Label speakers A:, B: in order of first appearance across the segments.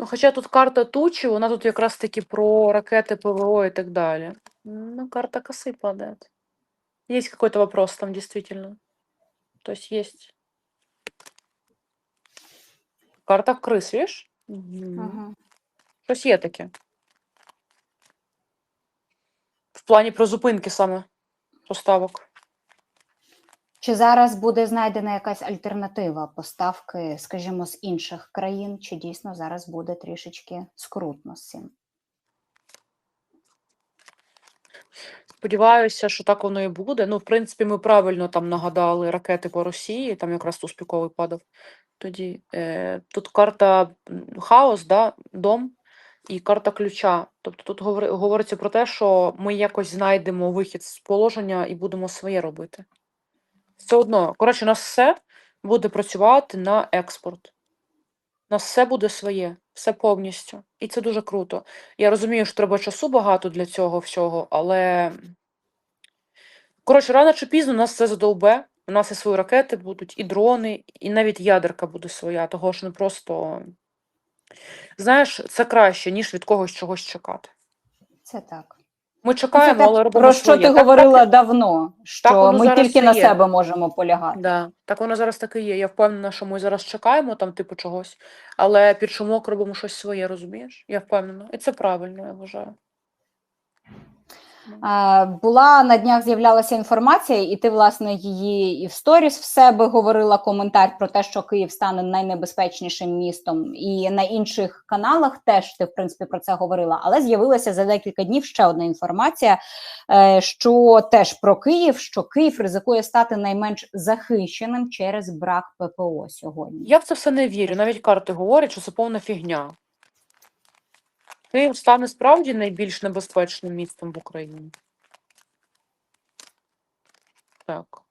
A: Ну, хоча тут карта тучі, вона тут якраз таки про ракети, ПВО и так далее. Ну, карта косы падает. Есть какой-то вопрос там действительно. То есть есть. Карта крыс, видишь? Мгм.
B: Ага.
A: Щось є таке. В плані про зупинки саме поставок.
B: Чи зараз буде знайдена якась альтернатива поставки, скажімо, з інших країн, чи дійсно зараз буде трішечки скрутно з цим?
A: Сподіваюся, що так воно і буде. Ну, в принципі, ми правильно там нагадали ракети по Росії, там якраз туспіковий падав. Тоді е, тут карта хаос, да, дом і карта ключа. Тобто тут говори- говориться про те, що ми якось знайдемо вихід з положення і будемо своє робити. Все одно, коротше, у нас все буде працювати на експорт. У нас все буде своє, все повністю. І це дуже круто. Я розумію, що треба часу багато для цього всього, але. Коротше, рано чи пізно нас це задовбе. У нас і свої ракети будуть, і дрони, і навіть ядерка буде своя, того що не просто. Знаєш, це краще, ніж від когось чогось чекати.
B: Це так.
A: Ми
B: Це
A: чекаємо, але робимо
B: про що
A: своє.
B: ти
A: Так-
B: говорила
A: так,
B: давно, що
A: так
B: ми тільки на
A: є.
B: себе можемо полягати.
A: Да, так воно зараз таки є. Я впевнена, що ми зараз чекаємо там, типу, чогось, але під шумок робимо щось своє, розумієш? Я впевнена. І це правильно, я вважаю.
B: Була на днях з'являлася інформація, і ти, власне, її і в сторіс в себе говорила коментар про те, що Київ стане найнебезпечнішим містом, і на інших каналах теж ти, в принципі, про це говорила. Але з'явилася за декілька днів ще одна інформація, е, що теж про Київ, що Київ ризикує стати найменш захищеним через брак ППО сьогодні.
A: Я в це все не вірю. Навіть карти говорять, що це повна фігня. Київ стане справді найбільш небезпечним містом в Україні. Так.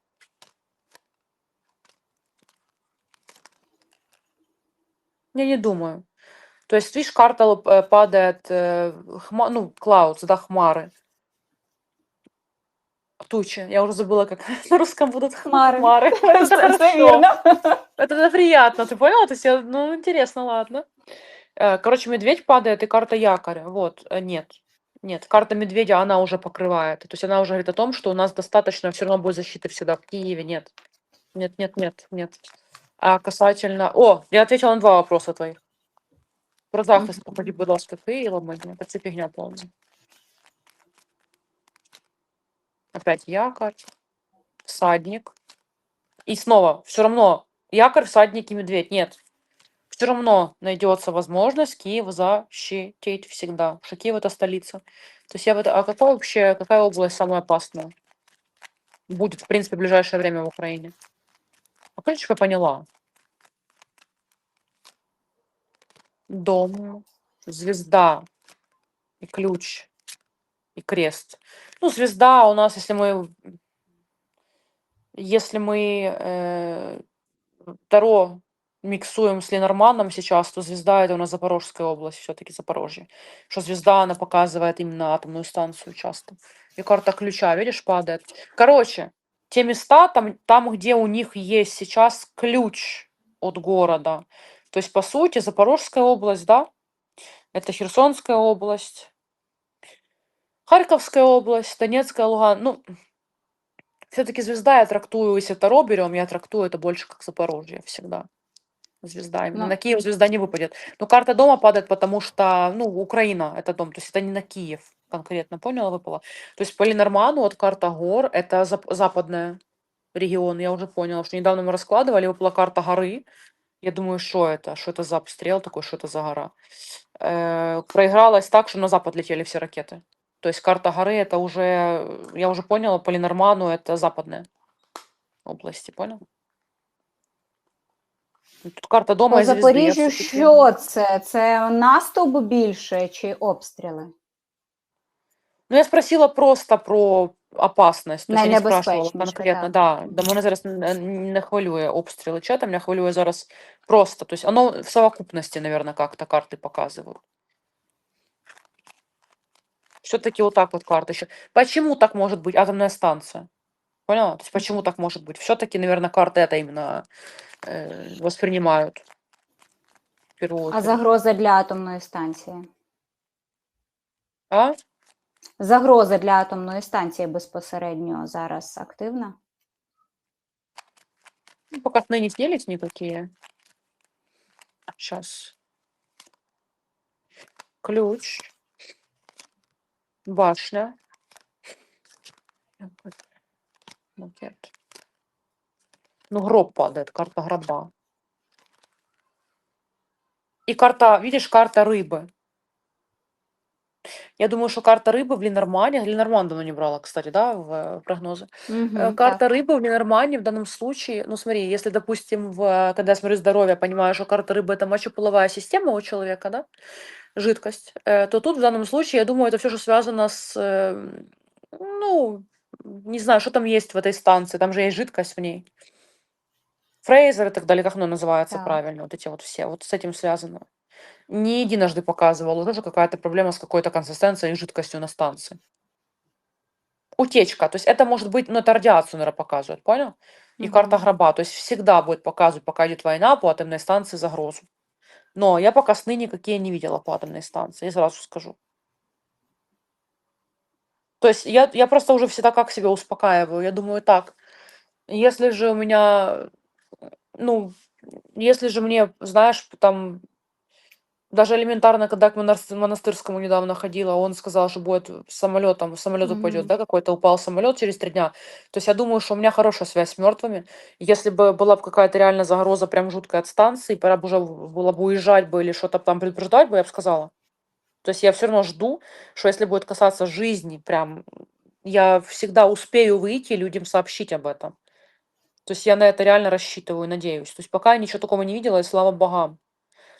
A: Я не думаю. То есть, видишь, карта лоп- э, падает, э, хма, ну, clouds, да, хмары. Тучи. Я уже забыла, как на русском будут
B: Хмары.
A: хмары. Это
B: Це
A: хорошо.
B: вірно.
A: Это, это приятно, ты поняла? То есть, я, ну, интересно, ладно. Э, Короче, медведь падает и карта якоря. Вот, э, нет. Нет, карта медведя, она уже покрывает. То есть она уже говорит о том, что у нас достаточно все равно будет защиты всегда в Киеве. Нет. Нет, нет, нет, нет. А касательно... О, я ответила на два вопроса твоих. Про захист, походи, будь ласка, Києва, мені. Це фігня повна. Опять якорь, всадник. И снова, все равно, якорь, всадник и медведь. Нет. все равно найдется возможность Киев защитить всегда. Что Киев это столица. То есть я в это... А какой вообще, какая область самая опасная? Будет, в принципе, в ближайшее время в Украине. А я поняла? Дом, звезда и ключ и крест. Ну, звезда у нас, если мы, если мы э, Таро миксуем с Ленорманом сейчас, то звезда это у нас Запорожская область, все-таки Запорожье. Что звезда, она показывает именно атомную станцию часто. И карта ключа, видишь, падает. Короче, те места, там, там, где у них есть сейчас ключ от города. То есть, по сути, Запорожская область, да, это Херсонская область, Харьковская область, Донецкая, Луган. Ну, все-таки звезда я трактую, если Таро берем, я трактую это больше как Запорожье всегда. Звезда. Именно
B: Ну.
A: на Киев звезда не выпадет. Но карта дома падает, потому что, ну, Украина это дом. То есть это не на Киев конкретно, поняла, выпала. То есть по Ленорману вот карта гор, это зап- западная регион, я уже поняла, что недавно мы раскладывали, выпала карта горы. Я думаю, что это? Что это за обстрел такой, что это за гора? Э, проигралось так, что на запад летели все ракеты. То есть карта горы это уже, э, я уже поняла, по Ленорману это западная области, понял? Ну, Тут карта дома
B: По
A: и звезды. я
B: Запоріжжю
A: всё-таки-
B: що це? Це наступ більше чи обстріли?
A: Ну, я спросила просто про опасность. То есть я не спрашивала
B: Найнебезпечніше,
A: конкретно,
B: так.
A: да. Да, мене зараз не, не хвилює обстріли чата, мене хвилює зараз просто. То есть оно в совокупности, наверное, как-то карты показывают. Все-таки вот так вот карты еще. Почему так может быть атомная станция? Поняла? То есть почему так может быть? Все-таки, наверное, карты это именно э, воспринимают. первую
B: А
A: очередь.
B: загроза для атомної станції?
A: А?
B: Загроза для атомної станції безпосередньо зараз активна?
A: Ну, пока сны не снились никакие. Сейчас. Ключ. Башня. Макет. Ну, гроб падает, карта гроба. И карта, видишь, карта рыбы. Я думаю, что карта рыбы в Ленормане, Ленорман давно не брала, кстати, да, в э, прогнозы.
B: Мгм,
A: Карта
B: так.
A: рыбы в Ленормане в данном случае, ну смотри, если, допустим, в, когда я смотрю здоровье, понимаю, что карта рыбы это мочеполовая система у человека, да, жидкость, э, то тут в данном случае, я думаю, это все, что связано с, ну, не знаю, что там есть в этой станции, там же есть жидкость в ней. Фрейзер и так далее, как оно называется
B: Так.
A: правильно, вот эти вот все, вот с этим связано. Не единожды показывала, тоже какая-то проблема с какой-то консистенцией и жидкостью на станции. Утечка, то есть это может быть, ну это радиацию, наверное, показывает, понял? И карта
B: Мгм.
A: гроба, то есть всегда будет показывать, пока идет война по атомной станции, загрозу. Но я пока сны никакие не видела по атомной станции, я сразу скажу. То есть я, я просто уже всегда как себя успокаиваю. Я думаю так, если же у меня, ну, если же мне, знаешь, там, даже элементарно, когда к монас- монастырскому недавно ходила, он сказал, что будет самолетом, самолет упадет,
B: Мгм.
A: да, какой-то упал самолет через три дня. То есть я думаю, что у меня хорошая связь с мертвыми. Если бы была бы какая-то реальная загроза прям жуткая от станции, пора бы уже в- было бы уезжать бы или что-то там предупреждать бы, я бы сказала. То есть я все равно жду, что если будет касаться жизни, прям я всегда успею выйти и людям сообщить об этом. То есть я на это реально рассчитываю, надеюсь. То есть пока я ничего такого не видела, и слава богам.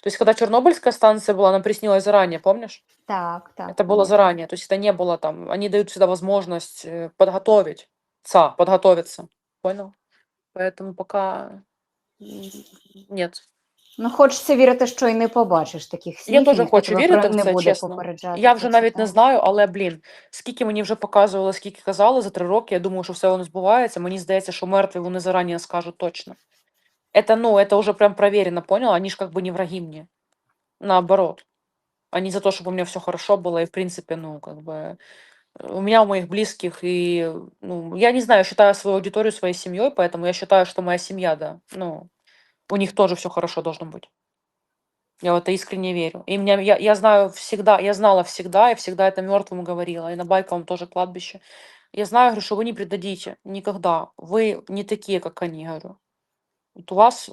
A: То есть когда Чернобыльская станция была, она приснилась заранее, помнишь?
B: Так, так.
A: Это было
B: пам'ятаю.
A: заранее. То есть это не было там. Они дают всегда возможность э, подготовить. Ца, подготовиться. Понял? Поэтому пока м, нет.
B: Ну, хочеться вірити, що і не побачиш таких снів.
A: Я
B: і
A: теж
B: ніхто
A: хочу
B: тебе
A: вірити
B: про-
A: в
B: не
A: це,
B: буде
A: чесно.
B: попереджати.
A: Я вже
B: про це,
A: навіть не
B: так.
A: знаю, але блін, скільки мені вже показували, скільки казали за три роки, я думаю, що все воно збувається. Мені здається, що мертві вони зарані скажуть точно. Это, ну, это уже прям проверено, понял? Они же как бы не враги мне. Наоборот. Они за то, чтобы у меня все хорошо было, и в принципе, ну, как бы э, у меня, у моих близких, и, ну, я не знаю, я считаю свою аудиторию своей семьей, поэтому я считаю, что моя семья, да, ну, у них тоже все хорошо должно быть. Я в это искренне верю. И меня, я, я знаю всегда, я знала всегда, и всегда это мертвым говорила, и на Байковом тоже кладбище. Я знаю, говорю, что вы не предадите никогда. Вы не такие, как они, говорю. Вот у вас,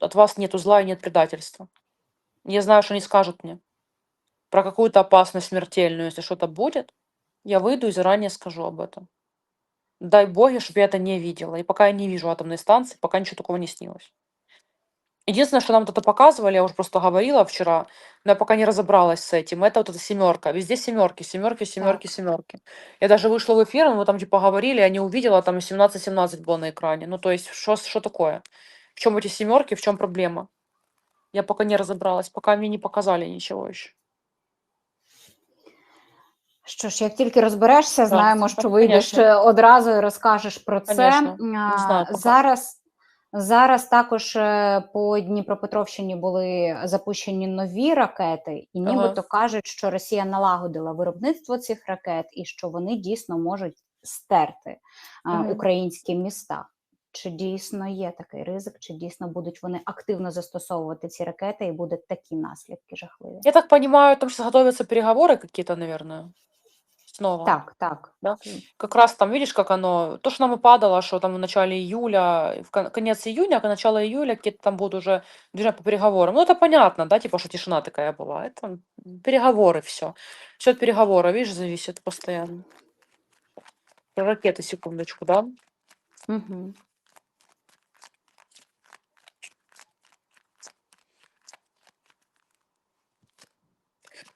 A: от вас нету зла и нет предательства. Я знаю, что они скажут мне про какую-то опасность смертельную, если что-то будет, я выйду и заранее скажу об этом. Дай боги, чтобы я это не видела. И пока я не вижу атомной станции, пока ничего такого не снилось. Единственное, что нам вот это показывали, я уже просто говорила вчера, но я пока не разобралась с этим, это вот эта семерка. Везде семерки, семерки, семерки, семерки. Я даже вышла в эфир, мы там типа говорили, я не увидела, там 17-17 было на экране. Ну, то есть, что, что такое? В чем эти семерки, в чем проблема? Я пока не разобралась, пока мне не показали ничего еще.
B: Що ж, як тільки розберешся, знаємо,
A: так,
B: що вийдеш
A: конечно.
B: е, одразу і розкажеш про це.
A: Конечно,
B: А,
A: знаю поки.
B: Зараз, зараз також е, по Дніпропетровщині були запущені нові ракети, і
A: Ага.
B: нібито кажуть, що Росія налагодила виробництво цих ракет і що вони дійсно можуть стерти а,
A: Мгм.
B: українські міста. Чи дійсно є такий ризик, чи дійсно будуть вони активно застосовувати ці ракети і будуть такі наслідки жахливі?
A: Я так понимаю, там сейчас готовятся переговоры какие-то, наверное, снова.
B: Так, так.
A: Да? Как раз там, видишь, как оно, то, что нам и падало, что там в начале июля, в кон- конец июня, а начало июля какие-то там будут уже движения по переговорам. Ну, это понятно, да, типа, что тишина такая была. Это м, переговоры, все. Все от переговора, видишь, зависит постоянно. Ракеты, секундочку, да?
B: Угу.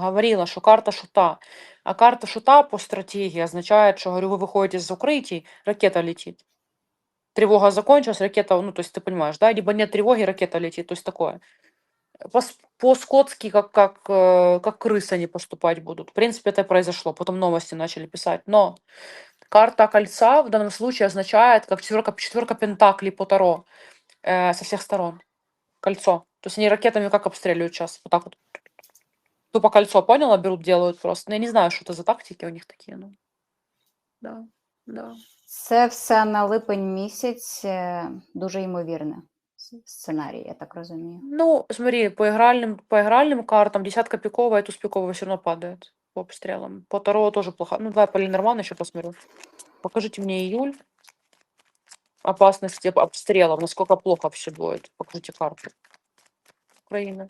A: говорила, что карта шута. А карта шута по стратегии означает, что, говорю, вы выходите из укрытий, ракета летит. Тревога закончилась, ракета, ну, то есть ты понимаешь, да, либо нет тревоги, ракета летит, то есть такое. По- По-скотски, как, как, э, как крысы они поступать будут. В принципе, это произошло. Потом новости начали писать. Но карта кольца в данном случае означает, как четверка, четверка пентаклей по Таро э, со всех сторон. Кольцо. То есть они ракетами как обстреливают сейчас? Вот так вот. Тупо кольцо, поняла, берут, делают просто. Ну, я не знаю, что это за тактики у них такие. Ну. Да, да.
B: Це все на липень місяць е, дуже ймовірне с- сценарій, я так розумію.
A: Ну, смотри, по игральным, по игральным картам десятка пиковая, туз пиковая все равно падает по обстрелам. По Таро тоже плохо. Ну, давай по Ленорману еще посмотрю. Покажите мне июль. Опасности об- обстрелов. Насколько плохо все будет. Покажите карту. Украина.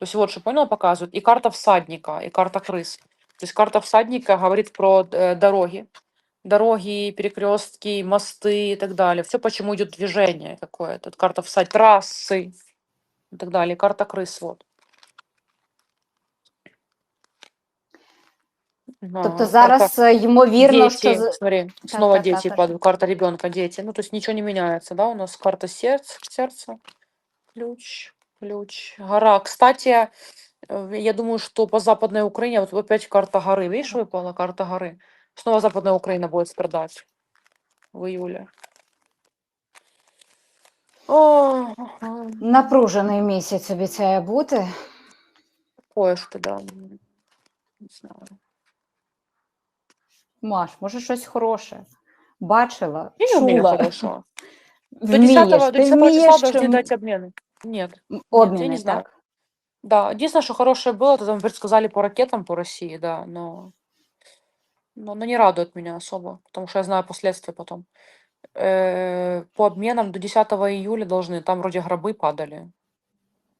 A: То есть вот что, понял, показывают. И карта всадника, и карта крыс. То есть карта всадника говорит про э, дороги. Дороги, перекрестки, мосты и так далее. Все, почему идет движение какое-то. Карта всад, трассы и так далее. Карта крыс, вот.
B: Тобто
A: Ага,
B: зараз
A: карта
B: ймовірно, що
A: дети,
B: з-
A: смотри, снова
B: так,
A: дети
B: так,
A: падают. Карта ребенка, дети. Ну, то есть ничего не меняется, да? У нас карта сердца, сердца, ключ, ключ, гора. Кстати, э, я думаю, что по Западной Украине, вот опять карта горы, видишь, выпала карта горы. Снова Западная Украина будет страдать в июле. О, ага,
B: напружений місяць обіцяє бути.
A: такое что, да. м, Не знаю.
B: Маш, може щось хороше. Бачила,
A: Я не умею
B: чула,
A: хорошего. До
B: вмієш,
A: 10, до
B: ти
A: 10 числа
B: вмієш
A: должны
B: чим-
A: дать обмены. Нет.
B: м,
A: я не
B: обміни,
A: знаю.
B: так?
A: Да, единственное, что хорошее было, это там предсказали по ракетам по России, да, но, но, но не радует меня особо, потому что я знаю последствия потом. Э, по обменам до 10 июля должны, там вроде гробы падали,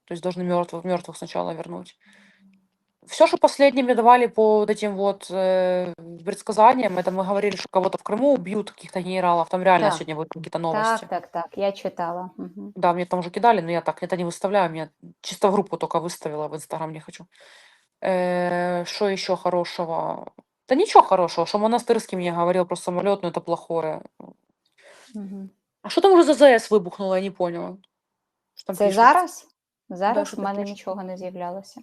A: то есть должны мертвых, мертвых сначала вернуть. Все, что последними давали по вот этим вот э, предсказаниям, это мы говорили, что кого-то в Крыму убьют, каких-то генералов, там реально
B: Так.
A: сегодня будут какие-то новости.
B: Так, так, так. Я читала. Угу.
A: Да, мне там уже кидали, но я так это не выставляю, мне чисто в группу только выставила, в Инстаграм не хочу. Э, Что еще хорошего? Да ничего хорошего, что Монастырский мне говорил про самолет, но это плохое.
B: Угу.
A: А что там уже за ЗАЭС выбухнуло, я не поняла. Что там
B: Це
A: пишут?
B: зараз? Зараз
A: що
B: в
A: там
B: мене нічого не з'являлося.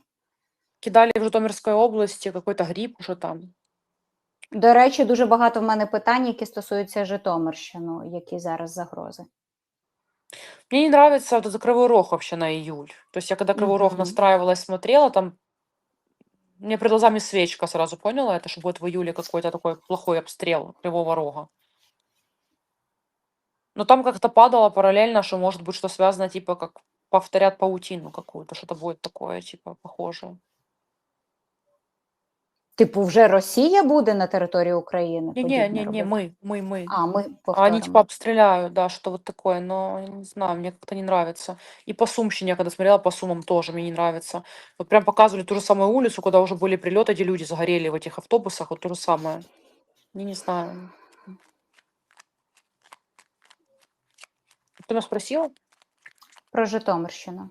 A: Кидали в Житомирской области какой-то грипп уже там.
B: До речі, дуже багато в мене питань, які стосуються Житомирщини, які зараз загрози.
A: Мне не нравится вот этот Кривой Рог вообще на июль. То есть я когда Кривой Рог
B: Мгм.
A: настраивалась, смотрела, там мне перед глазами свечка сразу поняла это, что будет в июле какой-то такой плохой обстрел Кривого Рога. Но там как-то падало параллельно, что может быть что связано, типа, как повторят паутину какую-то, что-то будет такое, типа, похожее.
B: Типу, вже Росія буде на території України?
A: Не-не,
B: подібне
A: не-не,
B: робити?
A: мы, мы, мы.
B: А, ми
A: А они
B: повторимо.
A: типа обстреляют, да, что вот такое, но я не знаю, мне как-то не нравится. И по Сумщине, я когда смотрела по Сумам, тоже мне не нравится. Вот прям показывали ту же самую улицу, куда уже были прилеты, где люди загорели в этих автобусах, вот то же самое. Я не знаю. Ты меня спросила?
B: Про Житомирщину.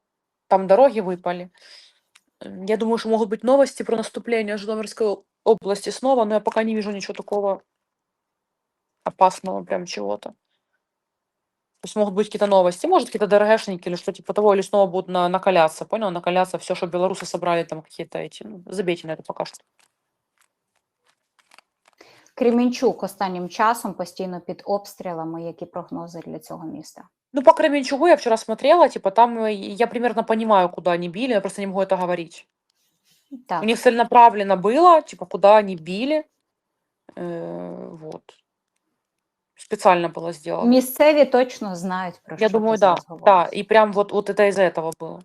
A: Там дороги выпали. М, Я думаю, что могут быть новости про наступление Житомирской о- области снова, но я пока не вижу ничего такого опасного, прям чего-то. То есть могут быть какие-то новости, может, какие-то ДРГшники или что типа того, или снова будут на- накаляться, понял? Накаляться все, что белорусы собрали, там какие-то эти, ну, забейте на это пока что.
B: Кремінчук останнім часом постійно під обстрілами. Які прогнози для цього міста?
A: Ну, по Кременчугу я вчера смотрела, типа там э, я примерно понимаю, куда они били, я просто не могу это говорить.
B: Так,
A: У них целенаправленно было, типа, куда они били. Э, вот. Специально было сделано.
B: місцеві точно знають про
A: Я
B: що
A: думаю,
B: ти
A: да,
B: зараз
A: да.
B: говориш.
A: И прям вот, вот это из-за этого было.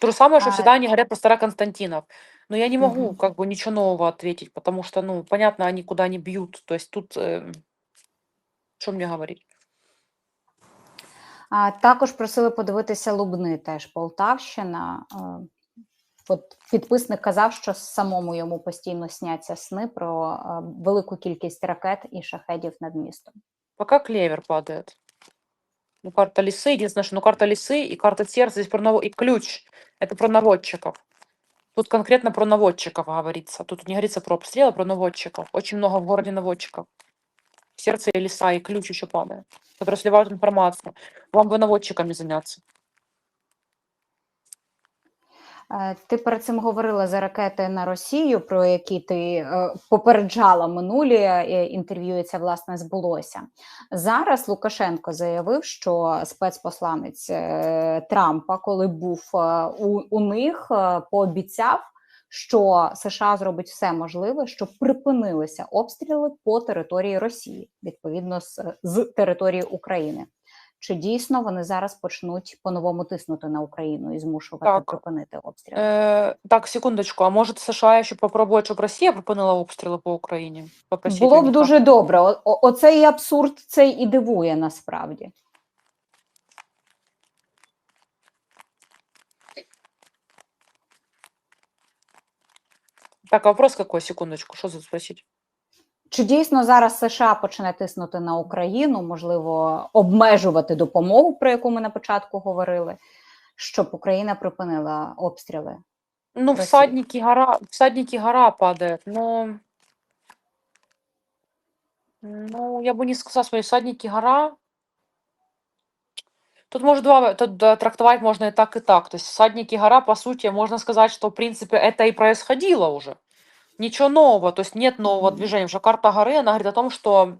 A: То же самое, что
B: А,
A: всегда они говорят про Староконстантинов. Но я не могу
B: Мгм.
A: как бы ничего нового ответить, потому что, ну, понятно, они куда не бьют. То есть тут, э, что мне говорить?
B: А також просили подивитися Лубни, теж Полтавщина. Е, От підписник казав, що самому йому постійно сняться сни про е, велику кількість ракет і шахедів над містом.
A: Пока клевер падает. Ну, карта лисы, единственное, что ну, карта лисы и карта сердца здесь про наво... и ключ. Это про наводчиков. Тут конкретно про наводчиков говорится. Тут не говорится про обстрелы, а про наводчиков. Очень много в городе наводчиков. Сердце и лиса, и ключ еще падает, которые сливают информацию. Вам бы наводчиками заняться.
B: Е, Ти перед цим говорила за ракети на Росію, про які ти е, попереджала минулі інтерв'ю, і це власне збулося. Зараз Лукашенко заявив, що спецпосланець е, Трампа, коли був у, у них, пообіцяв, що США зробить все можливе, щоб припинилися обстріли по території Росії, відповідно з, з території України. Чи дійсно вони зараз почнуть по-новому тиснути на Україну і змушувати
A: Так.
B: припинити обстріли?
A: Э, так, секундочку. А может США еще попробует, чтобы Россия припинила обстріли по Україні? Попросить
B: Було б дуже добре. О- Оцей абсурд цей і дивує насправді.
A: Так, а вопрос какой? Секундочку, что за спросить?
B: Чи дійсно зараз США почне тиснути на Україну, можливо, обмежувати допомогу, про яку ми на початку говорили, щоб Україна припинила обстріли?
A: Ну,
B: России.
A: всадники гора, всадники гора падает, но... Ну, я бы не сказала, что всадники гора. Тут может два, тут трактовать можно и так, и так. То есть всадники гора, по сути, можно сказать, что, в принципе, это и происходило уже. Ничего нового, то есть нет нового движения. Потому что карта горы, она говорит о том, что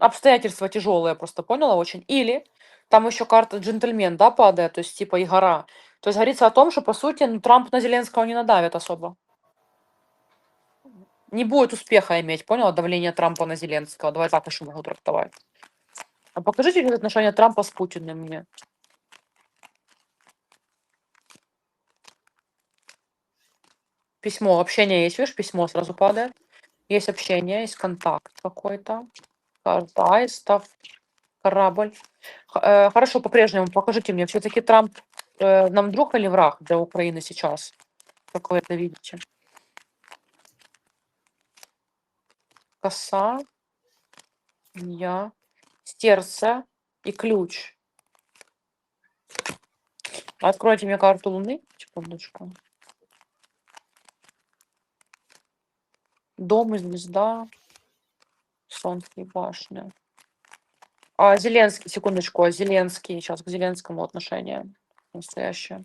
A: обстоятельства тяжелые, просто поняла очень. Или там еще карта джентльмен, да, падает, то есть типа и гора. То есть говорится о том, что, по сути, ну, Трамп на Зеленского не надавит особо. Не будет успеха иметь, поняла, давление Трампа на Зеленского. Давай так еще могу трактовать. А покажите мне отношения Трампа с Путиным мне. Письмо, общение есть, видишь, письмо сразу падает. Есть общение, есть контакт какой-то. Карта аистов, корабль. Э, Хорошо, по-прежнему покажите мне, все-таки Трамп э, нам друг или враг для Украины сейчас? Как вы это видите? Коса, я, сердце и ключ. Откройте мне карту Луны. Секундочку. Дом и звезда. Солнце и башня. А Зеленский, секундочку, а Зеленский, сейчас к Зеленскому отношение настоящее.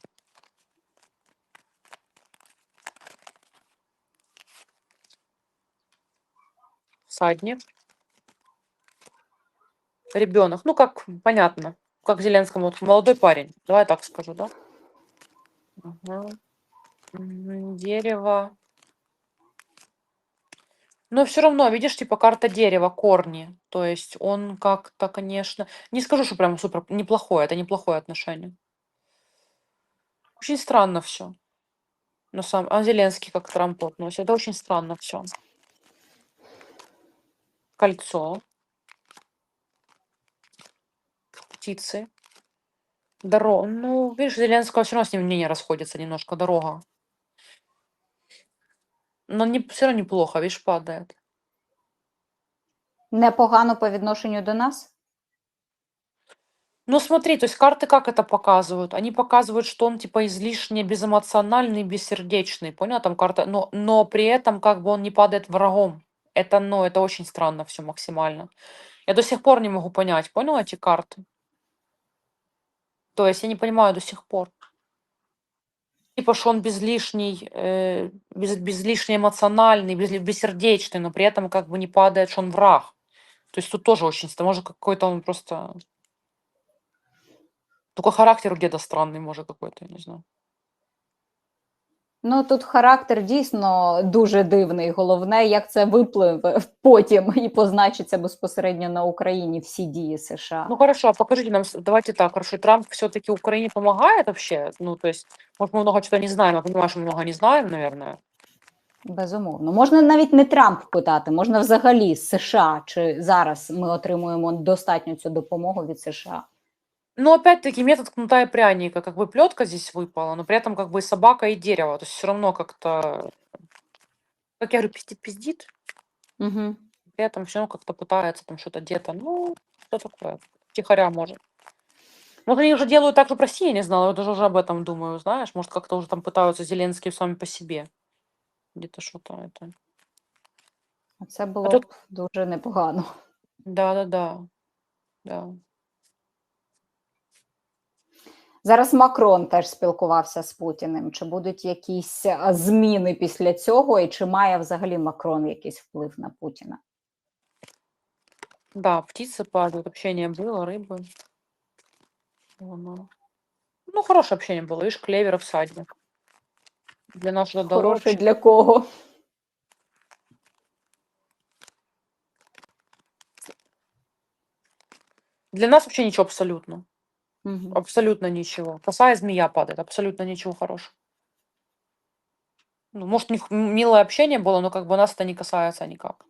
A: Всадник. Ребенок. Ну, как понятно. Как Зеленскому. Вот молодой парень. Давай так скажу, да? Мгм, Дерево. Но все равно, видишь, типа карта дерева, корни. То есть он как-то, конечно... Не скажу, что прям супер неплохое. Это неплохое отношение. Очень странно все. На самом... А Зеленский как к Трампу относится. Это очень странно все. Кольцо. Птицы. Дорога. Ну, видишь, Зеленского все равно с ним мнение расходится немножко. Дорога. Но не, все равно неплохо, видишь, падает.
B: Непогано по відношенню до нас?
A: Ну, смотри, то есть карты как это показывают? Они показывают, что он типа излишне безэмоциональный, бессердечный, понял? Там карта, но, но при этом как бы он не падает врагом. Это, ну, это очень странно все максимально. Я до сих пор не могу понять, понял эти карты? То есть я не понимаю до сих пор. Типа, что он безлишний, э, без, безлишне эмоциональный, без, бессердечный, но при этом как бы не падает, что он враг. То есть тут тоже очень, может какой-то он просто... Только характер у деда странный, может какой-то, я не знаю.
B: Ну тут характер дійсно дуже дивний. Головне, як це випливе потім і позначиться безпосередньо на Україні всі дії США.
A: Ну хорошо, а покажите нам, давайте так, хорошо, Трамп все-таки Украине помогает вообще? Ну, то есть, может, мы много чего не знаем, я понимаю, что мы много не знаем, наверное.
B: Безумовно, можна навіть не Трамп питати, можна взагалі США, чи зараз ми отримуємо достатньо цю допомогу від США.
A: Но опять-таки метод кнута и пряника, как бы плетка здесь выпала, но при этом как бы и собака, и дерево, то есть все равно как-то, как я говорю, пиздит-пиздит,
B: Угу.
A: при этом все равно как-то пытается там что-то где-то, ну, что такое, тихоря может. Может, они уже делают так же в России, я не знала, я даже уже об этом думаю, знаешь, может, как-то уже там пытаются Зеленские сами по себе. Где-то что-то это.
B: Це було
A: тут-
B: б дуже непогано.
A: Да-да-да. Да.
B: Зараз Макрон теж спілкувався з Путіним. Чи будуть якісь а, зміни після цього, і чи має взагалі Макрон якийсь вплив на Путіна?
A: Да, птицы падают, общение было, рыбы. Оно. Ну, хорошее общение было, видишь, клевер и всадник. Для нас что-то дало.
B: Хороший для кого?
A: Для нас вообще ничего абсолютно.
B: Мгм.
A: Абсолютно ничего. Коса и змея падает, абсолютно ничего хорошего. Ну, может, у них милое общение было, но как бы нас это не касается никак.